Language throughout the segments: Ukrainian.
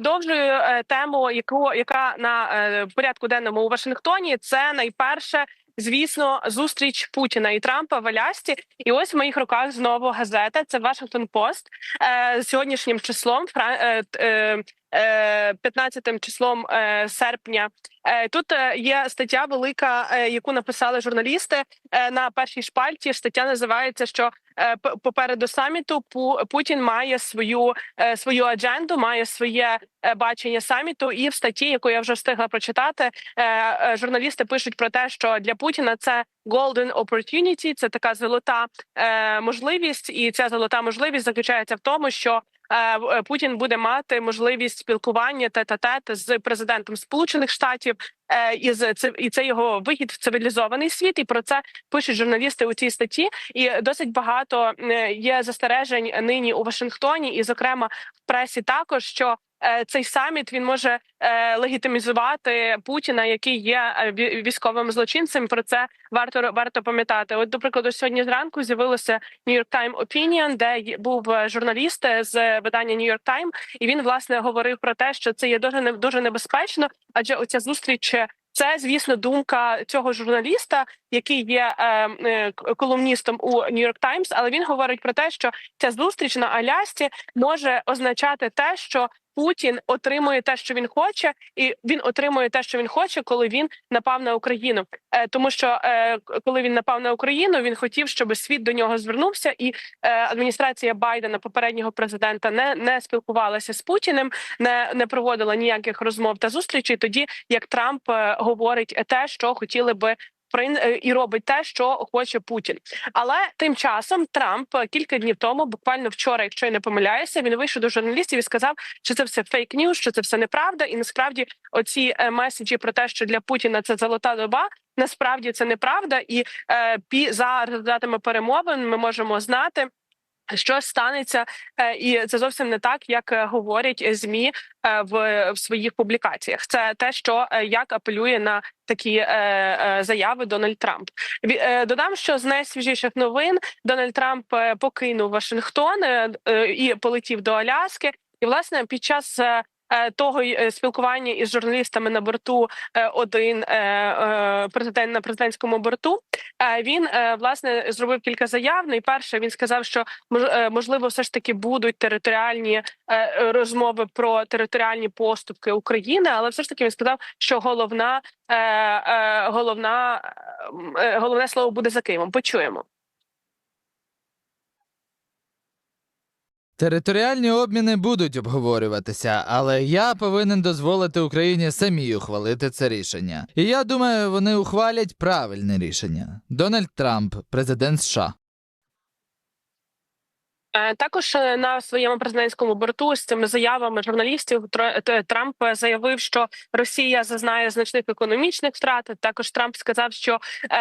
продовжую е, тему, яку яка на е, порядку денному у Вашингтоні. Це найперше. Звісно, зустріч Путіна і Трампа в Алясці. І ось в моїх руках знову газета. Це Вашингтон Пост е, сьогоднішнім числом, фра- е, е, е, 15 числом е, серпня. Е, Тут е, є стаття велика, е, яку написали журналісти е, на першій шпальті. Стаття називається, що е, попереду саміту Пу- Путін має свою е, свою адженду, має своє е, бачення саміту. І в статті, яку я вже встигла прочитати, е, е, журналісти пишуть про те, що для Путіна це golden opportunity, це така золота е, можливість, і ця золота можливість заключається в тому, що е, е, Путін буде мати можливість спілкування тет-а-тет з президентом Сполучених Штатів. е, І це і це його вихід в цивілізований світ, і про це пишуть журналісти у цій статті. І досить багато е, є застережень нині у Вашингтоні, і зокрема в пресі також що. Е, Цей саміт він може е, легітимізувати Путіна, який є е, військовим злочинцем. Про це варто варто пам'ятати. От, до прикладу, сьогодні зранку з'явилося New York Time Opinion, де був журналіст з видання New York Time, і він власне говорив про те, що це є дуже дуже небезпечно, адже оця зустріч. Це, звісно, думка цього журналіста, який є е, е, колумністом у York Times, але він говорить про те, що ця зустріч на Алясці може означати те, що Путін отримує те, що він хоче, і він отримує те, що він хоче, коли він напав на Україну. Е, тому що е, коли він напав на Україну, він хотів, щоб світ до нього звернувся, і е, адміністрація Байдена, попереднього президента, не, не спілкувалася з Путіним, не, не проводила ніяких розмов та зустрічей. Тоді як Трамп е, говорить те, що хотіли би. Е, І робить те, що хоче Путін, але тим часом Трамп е, кілька днів тому, буквально вчора, якщо я не помиляюся, він вийшов до журналістів і сказав, що це все фейк ньюс, що це все неправда, і насправді оці е, меседжі про те, що для Путіна це золота доба. Насправді це неправда, і е, пі за результатами перемовин ми можемо знати. Що станеться, Е, і це зовсім не так, як е, говорять е, змі в, своїх публікаціях. Це те, що як апелює на такі заяви Дональд Трамп. Додам, що з найсвіжіших новин Дональд Трамп покинув Вашингтон і полетів до Аляски. І власне під час того й, е, спілкування із журналістами на борту е, один е, е, президент на президентському борту. е, Він е, власне зробив кілька заяв. Найперше він сказав, що мож- е, можливо, все ж таки будуть територіальні е, е, розмови про територіальні поступки України, але все ж таки він сказав, що головна е, е, головна е, головне слово буде за Києвом. Почуємо. Територіальні обміни будуть обговорюватися, але я повинен дозволити Україні самій ухвалити це рішення. І я думаю, вони ухвалять правильне рішення. Дональд Трамп, президент США. Е, Також е, на своєму президентському борту з цими заявами журналістів Тро- Трамп е, заявив, що Росія зазнає значних економічних втрат. Також Трамп сказав, що е, е,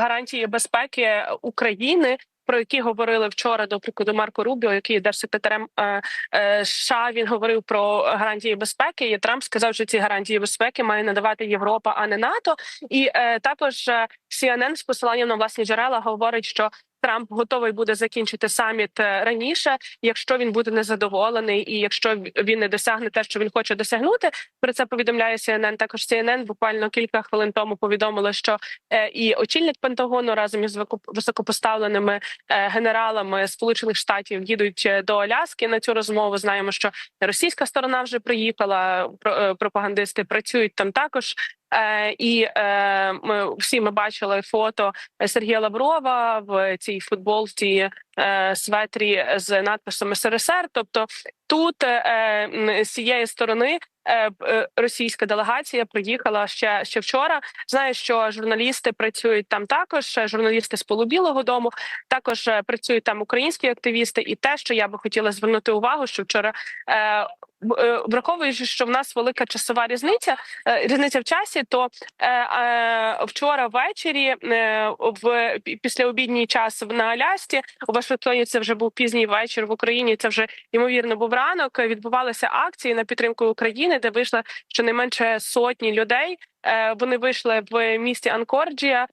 гарантії безпеки України. Про які говорили вчора, до прикладу, Марко Рубіо, який є держсекретарем е, е, США, він говорив про гарантії безпеки. І Трамп сказав, що ці гарантії безпеки має надавати Європа, а не НАТО. І е, також CNN з посиланням на власні джерела говорить, що Трамп готовий буде закінчити саміт е, раніше, якщо він буде незадоволений, і якщо він не досягне те, що він хоче досягнути. Про це повідомляє CNN. Також CNN буквально кілька хвилин тому повідомили, що е, і очільник Пентагону разом із високо- високопоставленими е, генералами Сполучених Штатів їдуть до Аляски на цю розмову. Знаємо, що російська сторона вже приїхала. про- пропагандисти працюють там також. Е, і е, ми всі ми бачили фото Сергія Лаврова в цій футболці е, светрі з надписом СРСР. Тобто тут з цієї сторони російська делегація приїхала ще ще вчора. Знаю, що журналісти працюють там також. Журналісти з Полубілого дому також працюють там українські активісти. І те, що я би хотіла звернути увагу, що вчора враховуючи, що в нас велика часова різниця, е, різниця в часі, то е, е, вчора ввечері е, в пі- післяобідній час на Алясці у Вашингтоні це вже був пізній вечір в Україні. Це вже ймовірно був ранок. Відбувалися акції на підтримку України, де вийшло щонайменше сотні людей. Е, Вони вийшли в місті Анкорджія.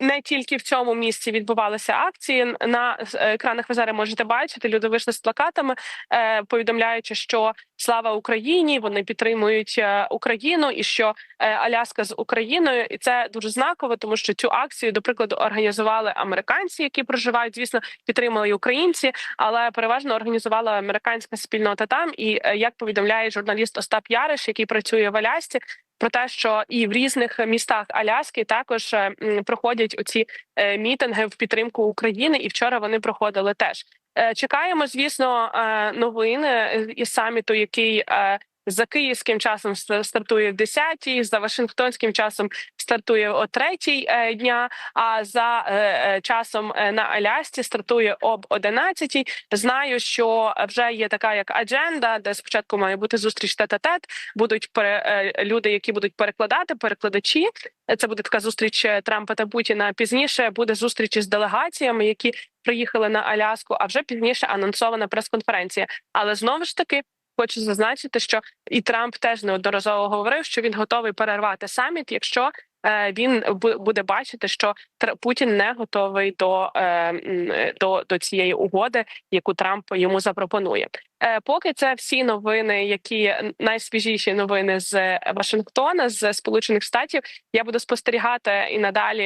Не тільки в цьому місці відбувалися акції. На е, екранах ви зараз можете бачити. Люди вийшли з плакатами, е, повідомляючи, що слава Україні, вони підтримують е, Україну і що Аляска з Україною, і це дуже знаково, тому що цю акцію, до прикладу, організували американці, які проживають. Звісно, підтримали і українці, але переважно організувала американська спільнота там. І як повідомляє журналіст Остап Яриш, який працює в Алясці, про те, що і в різних містах Аляски також е, проходять оці е, мітинги в підтримку України, і вчора вони проходили теж. Е, Чекаємо, звісно, новини із саміту, який за київським часом стартує в 10-й, за Вашингтонським часом стартує о 3-й е, дня. А за е, е, часом на Алясці стартує об 11-й. Знаю, що вже є така як адженда, де спочатку має бути зустріч тет-а-тет, будуть пере, е, люди, які будуть перекладати, перекладачі. Це буде така зустріч Трампа та Путіна. Пізніше буде зустріч із делегаціями, які приїхали на Аляску. А вже пізніше анонсована прес-конференція. Але знову ж таки. Хочу зазначити, що і Трамп теж неодноразово говорив, що він готовий перервати саміт, якщо е, він буде бачити, що Путін не готовий до, е, до, до цієї угоди, яку Трамп йому запропонує. Е, Поки це всі новини, які найсвіжіші новини з Вашингтона, з Сполучених Штатів. Я буду спостерігати і надалі